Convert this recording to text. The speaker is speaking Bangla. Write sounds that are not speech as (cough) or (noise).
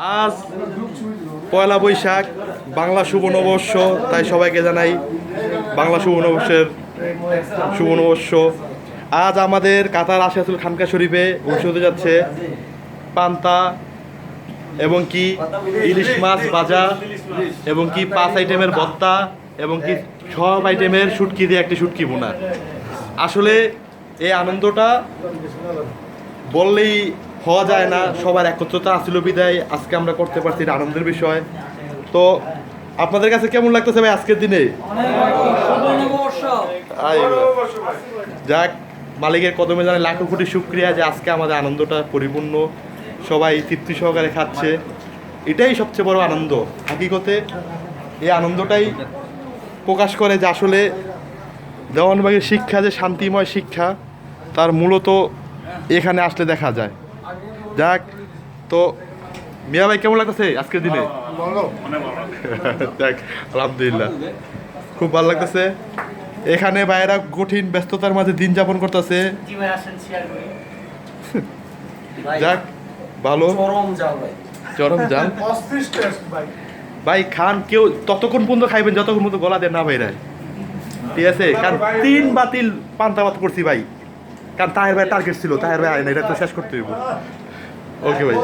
আজ পয়লা বৈশাখ, বাংলা শুভ নববর্ষ, তাই সবাইকে জানাই বাংলা শুভ নববর্ষের শুভ নববর্ষ। আজ আমাদের কাতার আশিয়াতুল খানকা শরীফে অনুষ্ঠিত যাচ্ছে পান্তা এবং কি ইলিশ মাছ ভাজা এবং কি পাঁচ আইটেমের ভত্তা এবং কি সব আইটেমের শুটকি দিয়ে একটি শুটকি বোনা। আসলে এই আনন্দটা বললেই হওয়া যায় না, সবার একত্রতা আসছিল বিদায়, আজকে আমরা করতে পারছি এটা আনন্দের বিষয়। তো আপনাদের কাছে কেমন লাগতেছে ভাই আজকের দিনে? যাক, মালিকের কদমে জানে লাখো কোটি শুক্রিয়া যে আজকে আমাদের আনন্দটা পরিপূর্ণ, সবাই তৃপ্তি সহকারে খাচ্ছে। এটাই সবচেয়ে বড় আনন্দ। হাকিকতে এই আনন্দটাই প্রকাশ করে যে আসলে দেওয়ানবাগের শিক্ষা যে শান্তিময় শিক্ষা, তার মূলত এখানে আসলে দেখা যায়। যাক তো মিয়া ভাই কেমন লাগতেছে আজকের দিনে? যাক আলহামদুলিল্লাহ। খুব ভালো লাগতেছে। এখানে ভাইয়েরা কঠিন ব্যস্ততার মাঝে দিন যাপন করতেছে। জি ভাই আসেন শেয়ার করি। (laughs) যাক ভালো। চরম যাও ভাই। যান (laughs) ভাই। ভাই খান কেউ ততক্ষণ পর্যন্ত খাইবেন যতক্ষণ পর্যন্ত গলা দেন না ভাইরা। ঠিক আছে কারণ তিন বাতিল পান্তা ভাত করছি ভাই। কারণ তাহের ভাই টার্গেট ছিল তাহের ভাই এটা তো শেষ করতে হইব। ওকে ভাই।